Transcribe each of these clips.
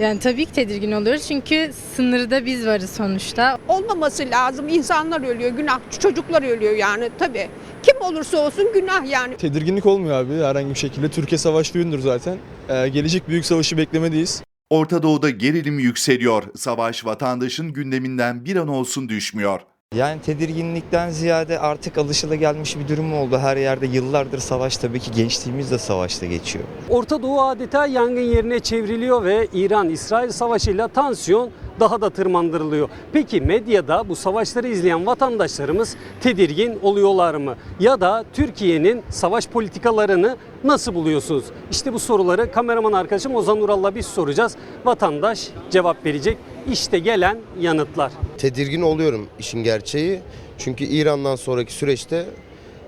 Yani tabii ki tedirgin oluyoruz çünkü sınırda biz varız sonuçta. Olmaması lazım. İnsanlar ölüyor, günah. Çocuklar ölüyor yani tabii. Kim olursa olsun günah yani. Tedirginlik olmuyor abi herhangi bir şekilde. Türkiye savaş düğündür zaten. Ee, gelecek büyük savaşı beklemedeyiz. Orta Doğu'da gerilim yükseliyor. Savaş vatandaşın gündeminden bir an olsun düşmüyor. Yani tedirginlikten ziyade artık alışılagelmiş bir durum oldu. Her yerde yıllardır savaş tabii ki gençliğimiz de savaşta geçiyor. Orta Doğu adeta yangın yerine çevriliyor ve İran-İsrail savaşıyla tansiyon daha da tırmandırılıyor. Peki medyada bu savaşları izleyen vatandaşlarımız tedirgin oluyorlar mı? Ya da Türkiye'nin savaş politikalarını nasıl buluyorsunuz? İşte bu soruları kameraman arkadaşım Ozan Ural'la biz soracağız. Vatandaş cevap verecek. İşte gelen yanıtlar. tedirgin oluyorum işin gerçeği. Çünkü İran'dan sonraki süreçte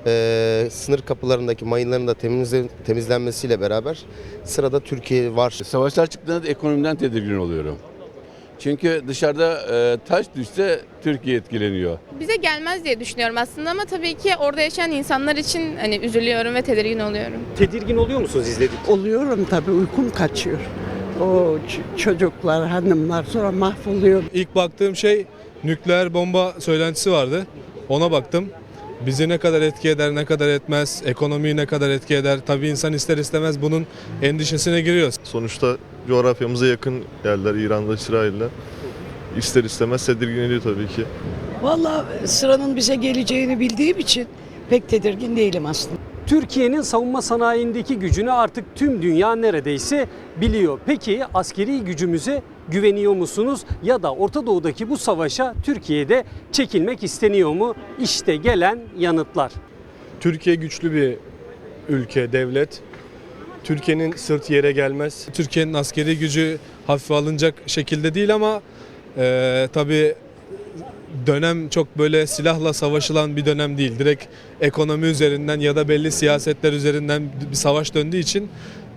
eee, sınır kapılarındaki mayınların da temizle- temizlenmesiyle beraber sırada Türkiye var. Savaşlar çıktığında ekonomiden tedirgin oluyorum. Çünkü dışarıda e, taş düşse Türkiye etkileniyor. bize gelmez diye düşünüyorum aslında ama tabii ki orada yaşayan insanlar için hani üzülüyorum ve tedirgin oluyorum. Tedirgin oluyor musunuz izledik? Oluyorum tabii uykum kaçıyor. O ç- çocuklar, hanımlar sonra mahvoluyor. İlk baktığım şey nükleer bomba söylentisi vardı. Ona baktım. Bizi ne kadar etki eder, ne kadar etmez, ekonomiyi ne kadar etki eder. Tabii insan ister istemez bunun endişesine giriyor. Sonuçta coğrafyamıza yakın yerler İran'da, İsrail'de. İster istemez tedirgin ediyor tabii ki. Vallahi sıranın bize geleceğini bildiğim için pek tedirgin değilim aslında. Türkiye'nin savunma sanayindeki gücünü artık tüm dünya neredeyse biliyor. Peki askeri gücümüze güveniyor musunuz? Ya da Orta Doğu'daki bu savaşa Türkiye'de çekilmek isteniyor mu? İşte gelen yanıtlar. Türkiye güçlü bir ülke, devlet. Türkiye'nin sırt yere gelmez. Türkiye'nin askeri gücü hafife alınacak şekilde değil ama e, tabii dönem çok böyle silahla savaşılan bir dönem değil. Direkt ekonomi üzerinden ya da belli siyasetler üzerinden bir savaş döndüğü için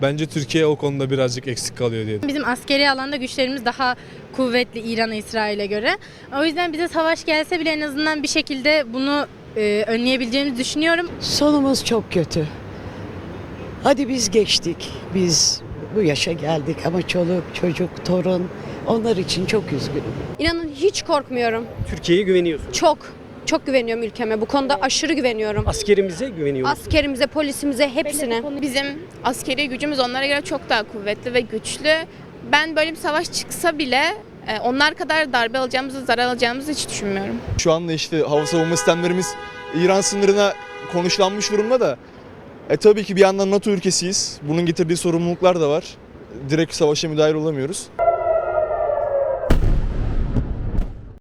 bence Türkiye o konuda birazcık eksik kalıyor diye Bizim askeri alanda güçlerimiz daha kuvvetli İran'a, İsrail'e göre. O yüzden bize savaş gelse bile en azından bir şekilde bunu e, önleyebileceğimizi düşünüyorum. Sonumuz çok kötü. Hadi biz geçtik. Biz bu yaşa geldik ama çoluk, çocuk, torun onlar için çok üzgünüm. İnanın hiç korkmuyorum. Türkiye'ye güveniyorsunuz. Çok. Çok güveniyorum ülkeme. Bu konuda aşırı güveniyorum. Askerimize güveniyor musunuz? Askerimize, polisimize, hepsine. Bizim askeri gücümüz onlara göre çok daha kuvvetli ve güçlü. Ben böyle bir savaş çıksa bile e, onlar kadar darbe alacağımızı, zarar alacağımızı hiç düşünmüyorum. Şu anda işte hava savunma sistemlerimiz İran sınırına konuşlanmış durumda da e tabii ki bir yandan NATO ülkesiyiz. Bunun getirdiği sorumluluklar da var. Direkt savaşa müdahil olamıyoruz.